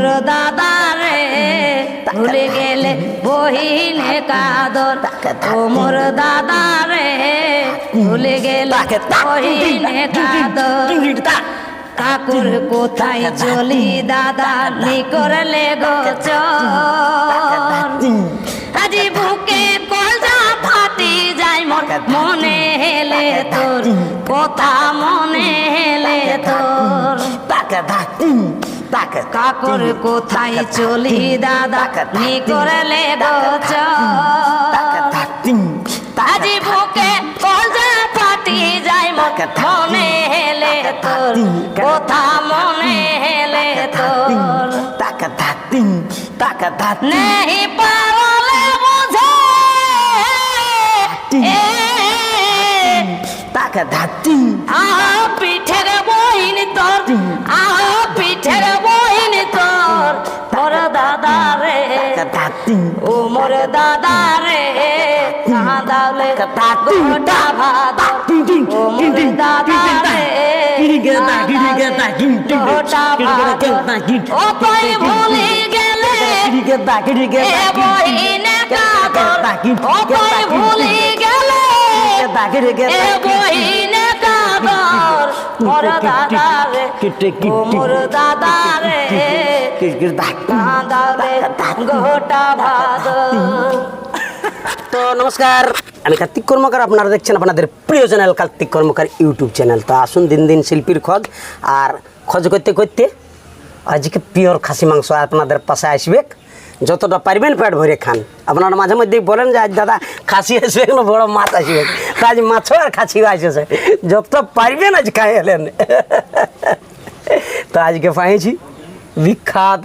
মোর দাদা রে। ভুলে গেলে বহিনে কাদর। ও মোর দাদা রে। ভুলে গেলে বহিনে কাদর। কাকুর কোথায় চলি দাদা নি করলে আজি বুকে কলজা ফাটি যায় মনে হেলে তোর, কথা মনে হেলে তোর। কাকুর কোথায় চলি দাদা? নি করলে আজি বুকে কলজা ফাটি যায় মন হেলে তোর। কথা মনে হেলে তোর? নেহি পারলে বুঝে। এ, আহা পিঠের বহিন তোর। আহা ও মোর দাদা রে কাঁদালে গোটা ভাত ও মোর দাদা রে গোটা ভাত ও তুই ভুলি গেলে এ বহিনে কাঁদর ও তুই ভুলি গেলে এ বহিনে কাঁদর মোর দাদা রে মোর দাদা রে কাঁদালে গোটা ভাত তো নমস্কার আমি কার্তিক কর্মকার আপনারা দেখছেন আপনাদের প্রিয় channel Kartik Karmakar YouTube channel. তো আসুন দিন দিন শিল্পীর খোঁজ আর খোঁজ করতে করতে আজকে পিওর খাসি মাংস আপনাদের পাশে আসবে। যতটা পারবেন পেট ভরে খান। আপনারা মাঝে মধ্যে বলেন যে আজ দাদা খাসি আসবে না বড় মাছ আসবে। তো আজ মাছও আর খাসিও আসেছে। যতটা পারবেন আজ খাই এলেন। তো আজকে পাইছি বিখ্যাত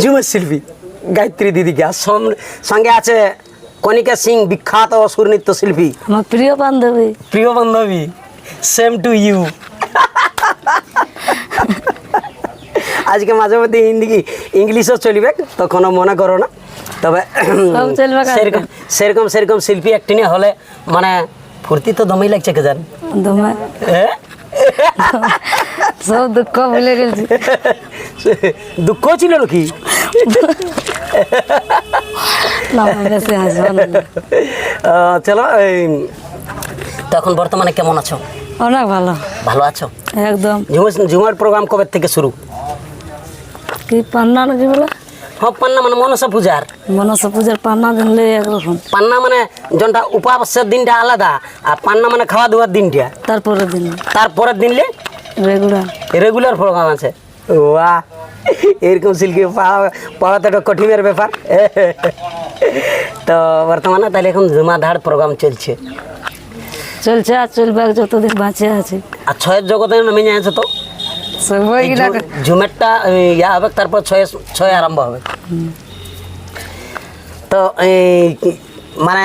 ঝুমের শিল্পী। গায়ত্রী দিদিকে। আর সঙ্গে আছে কণিকা সিং বিখ্যাত অসুর নৃত্য শিল্পী। আমার প্রিয় বান্ধবী। প্রিয় বান্ধবী সেম টু ইউ আজকে মাঝে মধ্যে হিন্দি কি ইংলিশও চলবে তো কোনো মনে করো না। তবে সেরকম সেরকম সেরকম শিল্পী একটিনে হলে মানে ফুর্তি তো দমেই লাগছে কে জান? দমে? সব দুঃখ ভুলে গেছি। দুঃখ ছিল নাকি? চলো এই তো এখন বর্তমানে কেমন আছো? অনেক ভালো। ভালো আছো? একদম। ঝুমার প্রোগ্রাম কবে থেকে শুরু? কি পান্না নাকি বলে? হ্যাঁ পান্না মানে মনসা পূজার। মনসা পূজার পান্না দিনলে একরকম পান্না মানে যোনটা উপাবাসের দিনটা আলাদা আর পান্না মানে খাওয়া দাওয়ার দিনটা। তারপরের দিন। তারপরের দিনলে রেগুলার রেগুলার প্রোগ্রাম আছে। বাহ এরকম সিল্কি পাওয়া পাওয়া তো একটা কঠিনের ব্যাপার। তো বর্তমানে তাহলে এখন জুমাধার প্রোগ্রাম চলছে। চলছে আর চলবে যতদিন বাঁচে আছে। আর ছয়ের জগতে নামে যাচ্ছে তো। ঝুমেরটা ইয়া হবে তারপর ছয় ছয় আরম্ভ হবে। তো মানে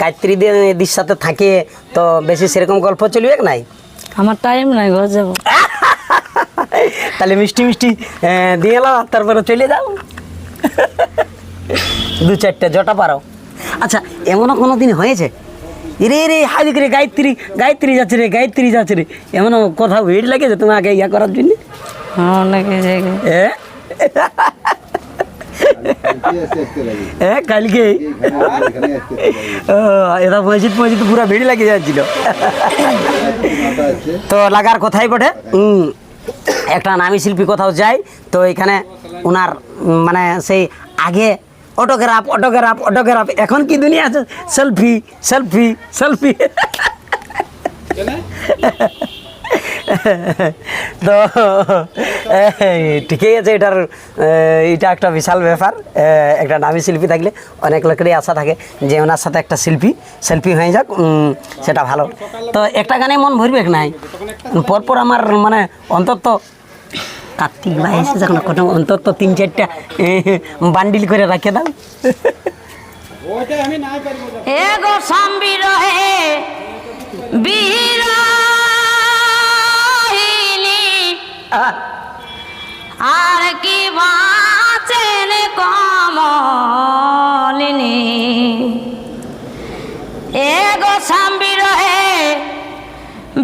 গায়ত্রী দিদির সাথে থাকে তো বেশি সেরকম গল্প চলবে নাই? আমার টাইম নাই ঘর যাব। তাহলে মিষ্টি মিষ্টি দিয়ে এলো তারপরে চলে যাও। দু চারটে জটা পারো। আচ্ছা এমনও কোনো দিন হয়েছে? রে রে হাই করে গায়ত্রী গায়ত্রী যাচ্ছে রে গায়ত্রী যাচ্ছে রে। এমন কোথাও ভিড় লেগেছে তোমাকে ইয়া করার জন্য? হ্যাঁ কালকে? এটা মসজিদ মসজিদ পুরো ভিড় লাগে যাচ্ছিল। তো লাগার কথাই বটে? উম, একটা নামী শিল্পী কোথাও যায়, তো এখানে ওনার মানে সেই আগে অটোগ্রাফ অটোগ্রাফ অটোগ্রাফ এখন কি দুনিয়া আছে? সেলফি সেলফি সেলফি তো ঠিকই আছে এটার এটা একটা বিশাল ব্যাপার। একটা নামী শিল্পী থাকলে অনেক লোকেরই আশা থাকে যে ওনার সাথে একটা শিল্পী শিল্পী হয়ে যাক সেটা ভালো। তো একটা গানে মন ভরবে নাই? পরপর আমার মানে অন্তত কার্তিক ভাই এসে যখন কোনো অন্তত তিন চারটা বান্ডিল করে রাখে দাও। এগো সাম্বির হে বিরহিনী আর কি বাঁচেন কমলিনী? এগো সাম্বির হে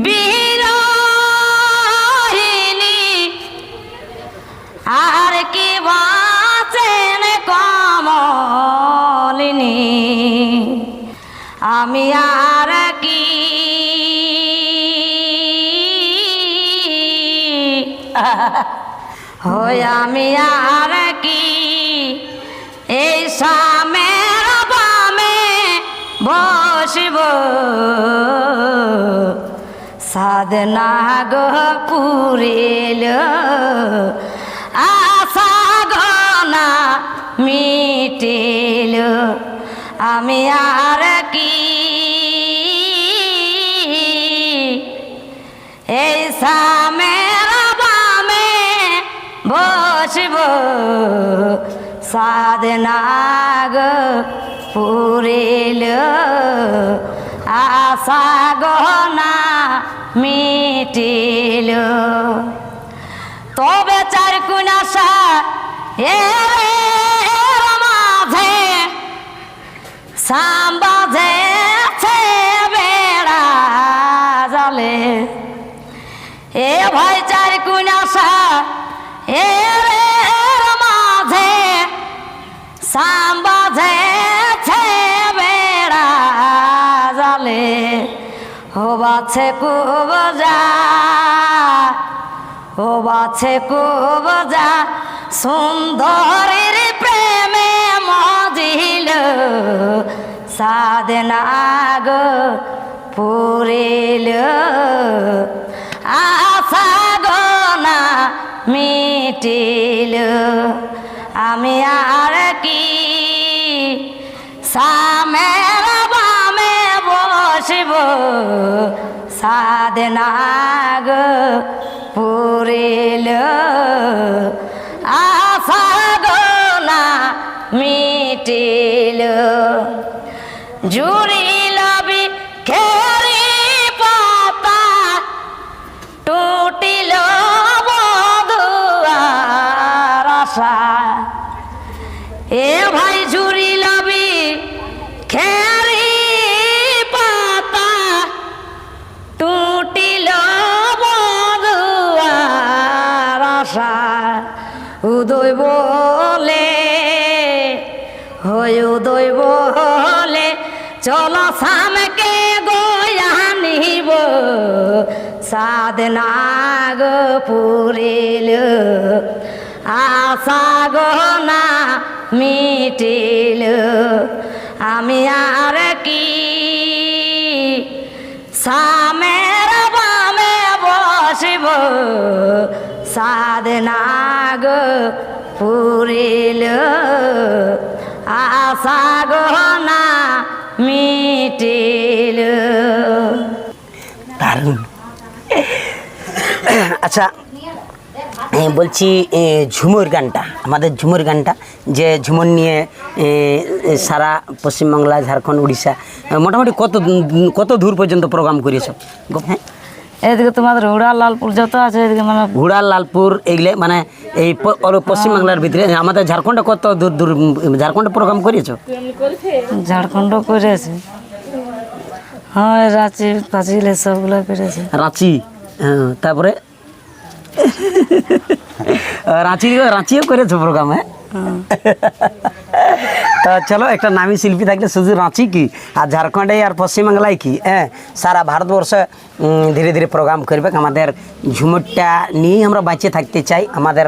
বিরহিনী আর কি বাঁচেন আমি আর কি? এই সামের বামে বসব। সাধনা গো পুরেল আশা গনা মিটেল। আমি আর কি? এই সামের সাধনাগ পুরিল আশা গনা মিটিল তবে চার কুনাশা এর মাঝে সাম্বাজে যা। ও বাছে কুব যা। সুন্দরের প্রেমে মজিল সাধনাগ পুরিল। আশা গনা মিটিল। আমি আর কি বামে বসব সাধনাগ পুরিল। আশা গনা মিটিল। জুড়িল খেরি সাধনাগ পুরিল। আশা গনা মিটিল। আমি আর কি? সামের বামে বসব। সাধনাগ পুরিল। আশা গনা মিটিল। আচ্ছা বলছি ঝুমুর গানটা আমাদের ঝুমুর গানটা যে ঝুমুর নিয়ে সারা পশ্চিমবাংলা ঝাড়খণ্ড উড়িষ্যা মোটামুটি কত কত দূর পর্যন্ত প্রোগ্রাম করিয়েছ? হ্যাঁ। এদিকে তোমাদের উড়া লালপুর যত আছে এদিকে মানে ঘোড়া লালপুর এগুলো মানে এই পশ্চিমবাংলার ভিতরে আমাদের ঝাড়খণ্ডে কত দূর দূর ঝাড়খণ্ডে প্রোগ্রাম করিয়েছো? ঝাড়খণ্ড করেছে। হ্যাঁ রাঁচি পাঁচিল সবগুলো করেছে। রাঁচি হ্যাঁ, তারপরে? রাঁচি রাঁচিও করেছ প্রোগ্রাম হ্যাঁ? তা চলো, একটা নামী শিল্পী থাকলে শুধু রাঁচি কি? আর ঝাড়খণ্ডে আর পশ্চিমবাংলায় কি? হ্যাঁ সারা ভারতবর্ষে ধীরে ধীরে প্রোগ্রাম করবে। আমাদের ঝুমুরটা নিয়েই আমরা বাঁচিয়ে থাকতে চাই। আমাদের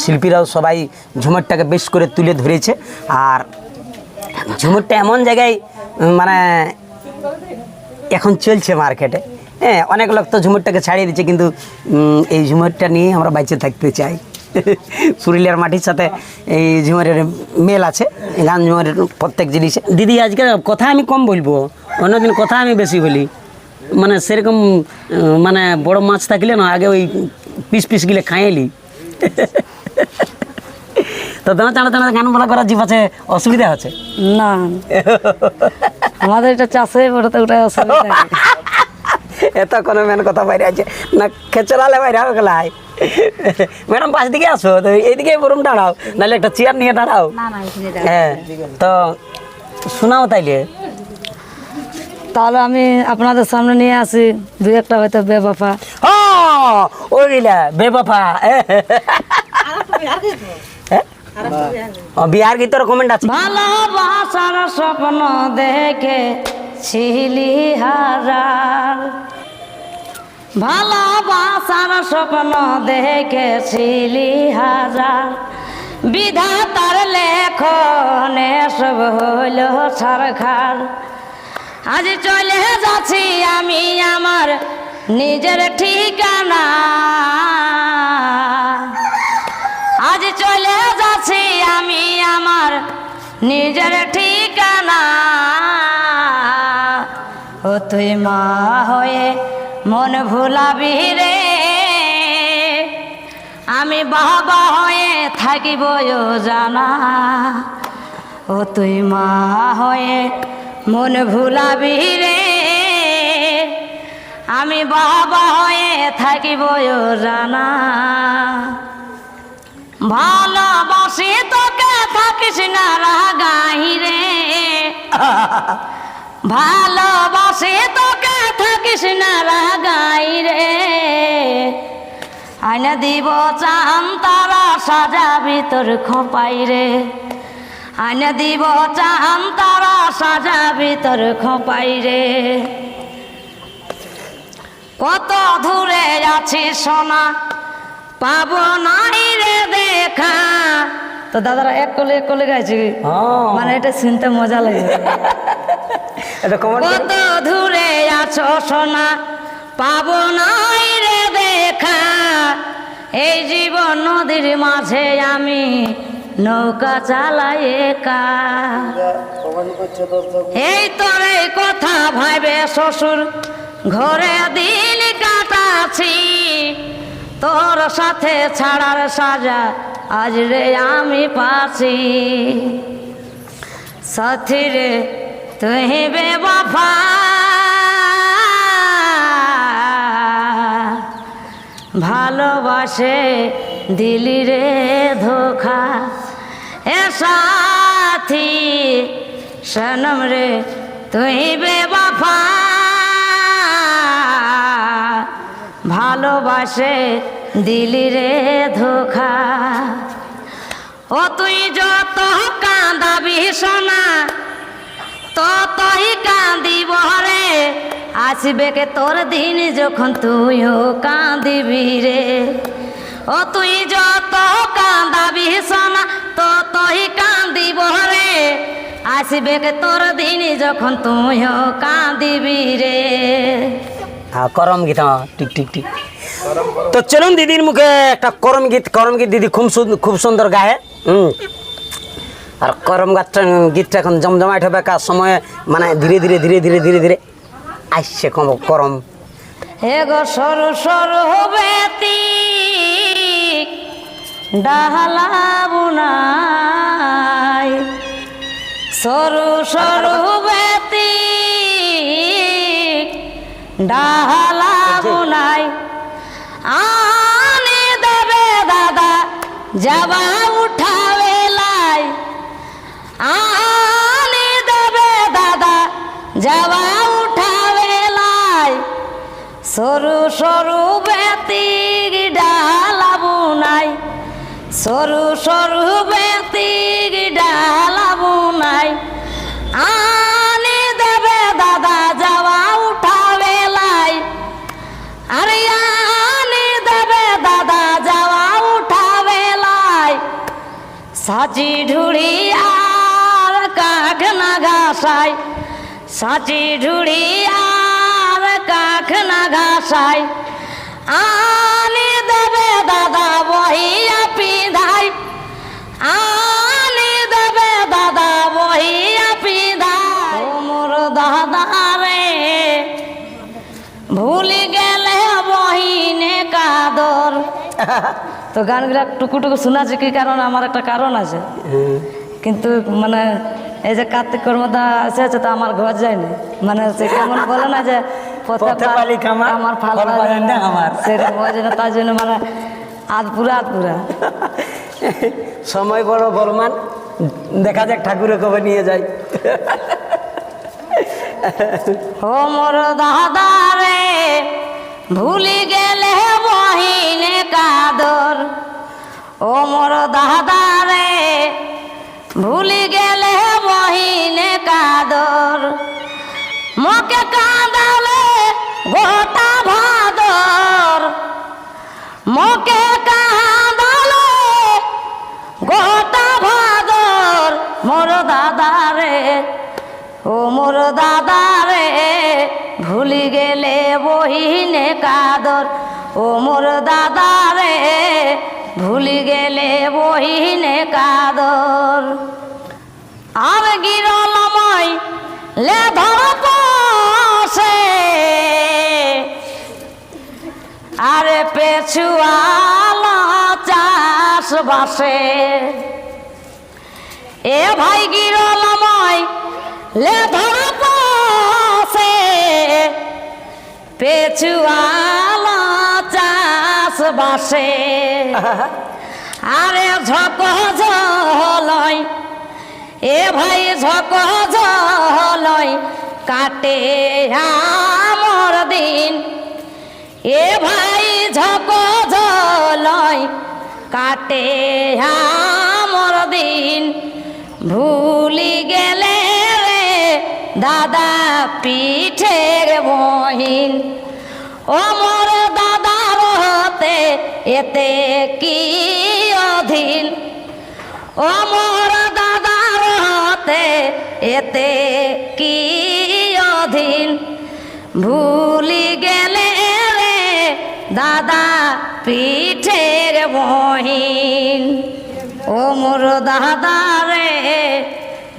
শিল্পীরাও সবাই ঝুমুরটাকে বেশ করে তুলে ধরেছে। আর ঝুমুরটা এমন জায়গায় মানে এখন চলছে মার্কেটে হ্যাঁ অনেক লোক তো ঝুমুরটাকে ছাড়িয়ে দিচ্ছে কিন্তু এই ঝুমুরটা নিয়ে আমরা বাইচে থাকতে চাই। পুরুলিয়ার মাটির সাথে এই ঝুমুরের মেল আছে গান ঝুমুরের প্রত্যেক জিনিসে। দিদি আজকে কথা আমি কম বলব অন্যদিন কথা আমি বেশি বলি। মানে সেরকম মানে বড় মাছ থাকলে না আগে ওই পিস পিস গিলে খাইলি তো দাঁড়া দাঁড়া দাঁড়া গান বলা করার জীব আছে অসুবিধা আছে? না। আমাদের এটা চাষে পড়ে তো ওটা অসুবিধা। এত কোনো মেন কথা বাইরে আছে। না খেচড়ালে বাইরে হবে গেলাই ম্যাডাম পাশ দিকে আসো তো এইদিকে বরুম দাঁড়াও নাহলে একটা চেয়ার নিয়ে দাঁড়াও। হ্যাঁ তো শোনাও তাইলে। তাহলে আমি আপনাদের সামনে নিয়ে আসি দু একটা হয়তো বেবাফা ও ওইলা বেবাফা হ্যাঁ? ও, বিহার গীতের কমেন্ট আছে। ভালোবাসার স্বপ্ন দেখে ছিলি হারার ভালোবাসার স্বপ্ন দেখে ছিলি হারার বিধাতার লেখনে সব হইল সরকার আজ চলে যাচ্ছি আমি আমার নিজের ঠিকানা। আজ চলে যাচ্ছি আমি আমার নিজের ঠিকানা। ও তুই মা হয়ে মন ভুলাবি রে। আমি বাবা হয়ে থাকিব জানা। ও তুই মা হয়ে মন ভুলাবি রে। আমি বাবা হয়ে থাকিব জানা। ভালোবাসি তোকে থাকিস না রাগাই রে। ভালোবাসি তোকে থাকিস না রাগাই রে। আইনা দিব চান তারা সাজাবি তোর খোপাই রে। আইনা দিব চান তারা সাজাবি তোর খোপাই রে। কত দূরে আছি সোনা পাবো নাই রে দেখা। তো দাদারা এক কলে এক কলে গাইছে। হ্যাঁ। মানে এটা শুনতে মজা লাগে। এটা কমেন্ট কত দূরে আছো সোনা? পাবো নাই রে দেখা। এই জীবন নদীর মাঝে আমি নৌকা চালাই একা। এই তোর এই কথা ভাইবে শ্বশুর, ঘরে দিন কাটাছি তোর সাথে ছাড়ার সাজা আজ রে আমি পাচ্ছি। সাথী রে তুই বেবাফা ভালোবাসে দিলি রে ধোখা। এ সাথী, সনম রে তুই বেবাফা ভালোবাসে দিলি রে ধোখা। ও তুই যত কাঁদাবি সোনা ততই কাঁদিব রে। আসবে কে তোর দিন যখন তুইও কাঁদিবি রে। ও তুই যত কাঁদাবি সোনা ততই কাঁদিব রে। আসবে কে তোর দিন যখন তুইও কাঁদিবি রে। হ্যাঁ করম গীত হ্যাঁ, ঠিক ঠিক ঠিক তো চলুন দিদির মুখে একটা করম গীত করম গীত দিদি খুব খুব সুন্দর গায়ে। হুম। আর করম গাছটা গীতটা এখন জমজমাট হবে কার সময় মানে ধীরে ধীরে ধীরে ধীরে ধীরে ধীরে আসছে কম করম। হে গো সরু সরু বেতি ডাহলা বুনাই। সরু সরু বেতি আনে দেবে দাদা, যাবা যাবা উঠাবে লাই সরু সরু বেতি ডালাবু নাই। সরু সরু বেতি ডালাবু নাই। আনে দেবে দাদা যাওয়া উঠাবে লাই আরে আনে দেবে দাদা যাওয়া উঠাবে লাই সাচি ঢুড়ি আর কাঠ না সাচি ঢুড়ি আর কাঠ না ঘাসাই আনি দেবে দাদা বহিয়া পিধাই আনি দেবে দাদা বহিয়া পিধাই ও মোর দাদা রে ভুলি গেলে বহিনে কাদর। তো গানগুলা টুকু টুকু শোনাচ্ছে কি কারণ আমার একটা কারণ আছে। কিন্তু মানে এই যে কার্তিক কর্মদা আছে আছে তো আমার ঘর যায় না মানে সে কেমন বলে না যে আমার ফাল আমার। সেরকম জন্য তার জন্য মানে আধ পুরা পুরা। সময় বড় বলমান দেখা যাক ঠাকুরে কবে নিয়ে যাই। ও মোর দাদা রে ভুলি গেলে বহিনে কাদর। ও মোর দাদা রে ভুলি গেলে বহিনে কাদর। মকে কাঁদালে গোটা ভাদর। মকে কাঁদালে গোটা ভাদর। মোর দাদা রে, ও মোর দাদা রে, ভুলি গেলে বহিনে কাদর। ও মোর দাদা রে ভুলি গেলে বহিনে কাদর। আর গিরলময় লে ধর পশে। আরে পেছুয়ালা চাষ বাসে এ ভাই গিরলময় পশে। পেছুয়ালা চাষ বাসে আরে ঝক ঝলয়, এ ভাই ঝক ঝলয়, কাটে আমর দিন। এ ভাই ঝক ঝলয়, কাটে আমর দিন। ভুলি গেলে রে দাদা পিঠের বহিন ও মোর দাদার হতে এতে কি অধীন? ও মোর দাদার হতে এতে কি অধীন? ভুলি গেলে রে দাদা পিঠের বহিন ও মোর দাদা রে,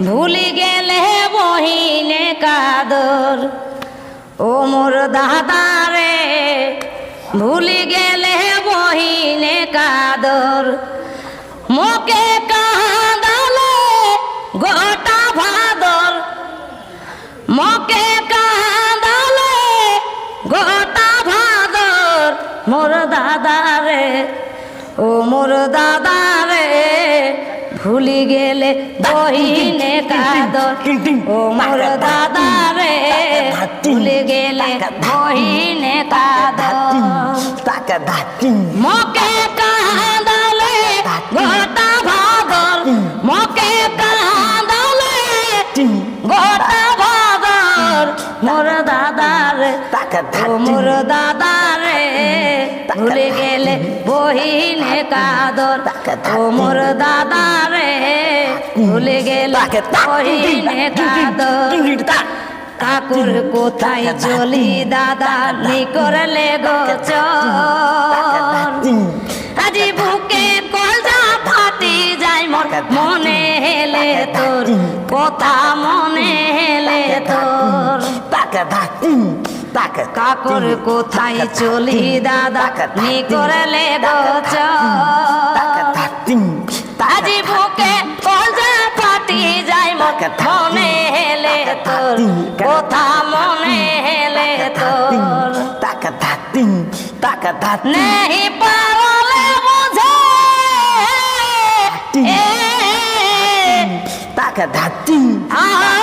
ভুলি গেলে বহিনে কাদর। ও মোর দাদা রে, ভুলি গেলে বহিনে কাদর। মোকে কাঁদালে গোটা ভাদর। মোকে কাঁদালে গোটা ভাদর। মোর দাদারে ও মোর দাদা রে ভুলি গেলে বহিনে কাদর। ও মোর দাদা রে, ভুলি গেলে বহিনে কাদর। টাকা ধাতি মকে কাঁদালে গোটা ভাদর মকে কাঁদালে গোটা ভাদর মোর দাদা রে তাকে ধাতি মোর রে, ভুলে গেলে বহিনে কাদর ও মোর দাদার ভুলে গেলে বহিনে কাদর কাকুর কোথায় চলি দাদা নি করলে গোচর আজি বুকে কলজা ফাটি যায় মোর মনে হেলে তোর কথা মনে হেলে তোর। কাকুর কোথায় চলি দাদা নি করলে গোচ আজি বুকে কলজা ফাটি যাই থনে হেলে তোর কোথা মনে হেলে তোর তাকা ধাতিং তাকা ধাত নেহি পারলে বুঝে তাকা ধাতিং আ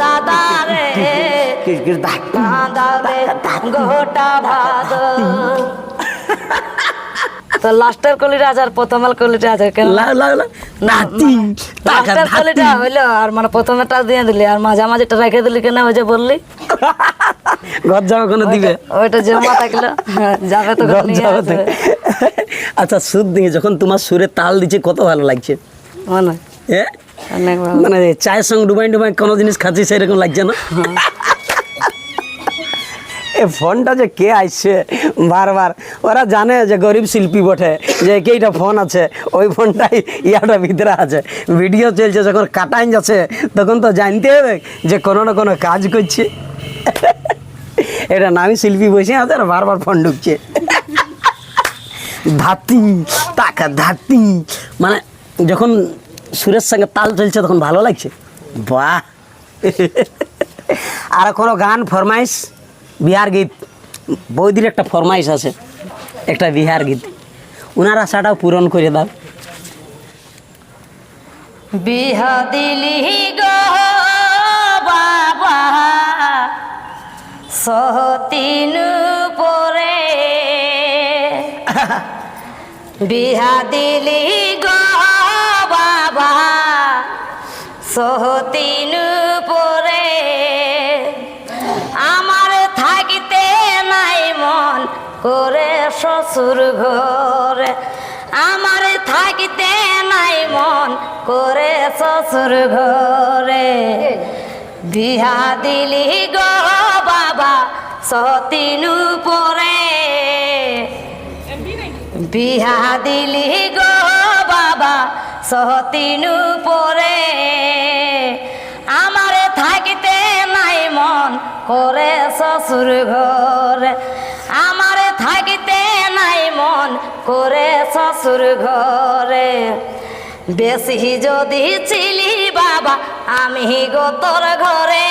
দাদা রে গোটা ভাদ তো লাস্টের কলিটা কলিটা কেন? লাস্টের কলিটা হইল আর মানে প্রথমেরটা দিয়ে দিলি আর মাঝামাঝিটা রেখে দিলি কেন ওই যে বললি? ঘর যাওয়া কোনো দিবে? ওইটা জমা থাকল হ্যাঁ, যাবে তো ঘর। থেকে। আচ্ছা সুর দিয়ে যখন তোমার সুরে তাল দিচ্ছে কত ভালো লাগছে? মনে হ্যাঁ। মানে চায়ের সঙ্গে ডুবাই ডুবাই কোনো জিনিস খাচ্ছি সেরকম লাগছে না? এ ফোনটা যে কে আসছে বারবার। ওরা জানে যে গরিব শিল্পী বটে, যে কেইটা ফোন আছে, ওই ফোনটাই ইয়াটা ভিতরে আছে। ভিডিও চলছে, যখন কাটাইন যাচ্ছে, তখন তো জানতে হবে যে কোনো না কোনো কাজ করছে। এটা নামি শিল্পী বসে আছে আর বারবার ফোন ঢুকছে। ধাতি, টাকা ধাতি। মানে যখন সুরের সঙ্গে তাল চলছে, তখন ভালো লাগছে? বাহ! আর কোনো গান, ফরমাইশ? বিহার গীত, বৌদির একটা ফরমাইশ আছে, একটা বিহার গীত। ওনার আশাটাও পূরণ করে দাও। বিহা দিলি গো বাবা সহতিন পরে বিহা দিলি গো বাবা সহতিন পরে করে শ্বশুর ঘরে। আমার থাকিতে নাই মন করে শ্বশুর ঘরে। বিহা দিলি গো বাবা সতিনু পরে বিহা দিলি গো বাবা সহতিনু পরে আমার থাকিতে নাই মন করে শ্বশুর ঘরে। থাকিতে নাই মন করে শ্বশুর ঘরে বেশি যদি ছিলি বাবা আমি গো তোর ঘরে।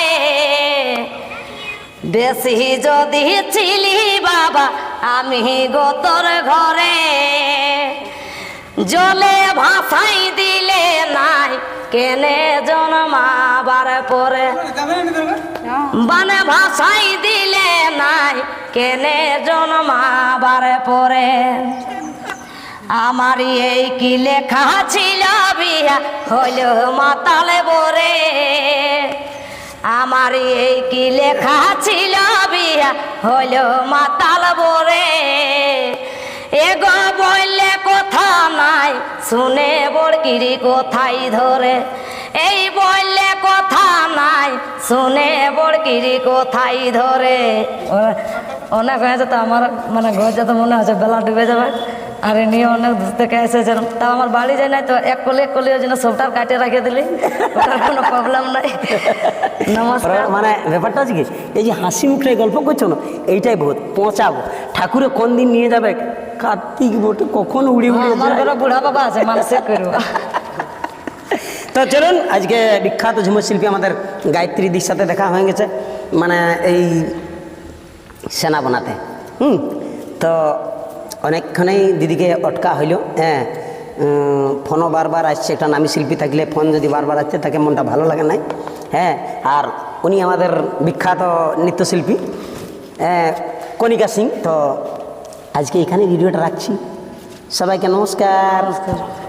বেশি যদি ছিলি বাবা আমি গো তোর ঘরে। জলে ভাসাই দিলে নাই কেনে জন্মাবার পরে? বানে ভাসাই দিলে নাই, কেনে জন্মাবার পরে? আমার এই কি লেখা ছিল বিয়া? হইল মাতালে বরে। আমার এই কি লেখা ছিল বিয়া? হইল মাতাল বরে। এগো বললে কথা নাই, শুনে বড়গিরি কোথায় ধরে? এই বললে কথা নাই, শুনে বড়গিরি কোথায় ধরে? অনেক হয়েছে তো আমার মানে ঘর যেতে মনে হচ্ছে বেলা ডুবে যাবে। আর এ নিয়ে অনেক দূর থেকে এসেছেন তা আমার বাড়ি যায় নাই তো এক কলি এক কলি ওই জন্য সবটার কাটে রাখে দিলি ওটার কোনো প্রবলেম নাই। নমস্কার। মানে ব্যাপারটা আছে কি এই যে হাসি মুখে গল্প করছ না এইটাই বহুত পৌঁছাবো ঠাকুরে কোন দিন নিয়ে যাবে? কার্তিক বটে কখন উড়ে উড়ে আমার ঘরে বুড়া বাবা আছে মানুষে করব। তো চলুন আজকে বিখ্যাত ঝুমুর শিল্পী আমাদের গায়ত্রী দির সাথে দেখা হয়ে গেছে। মানে এই সেনা বানাতে হুম তো অনেকক্ষণেই দিদিকে অটকা হইল হ্যাঁ ফোনও বারবার আসছে একটা নামী শিল্পী থাকলে ফোন যদি বারবার আসছে তাকে মনটা ভালো লাগে নাই হ্যাঁ আর উনি আমাদের বিখ্যাত নৃত্যশিল্পী হ্যাঁ, কণিকা সিং তো আজকে এখানে ভিডিওটা রাখছি। সবাইকে নমস্কার। নমস্কার।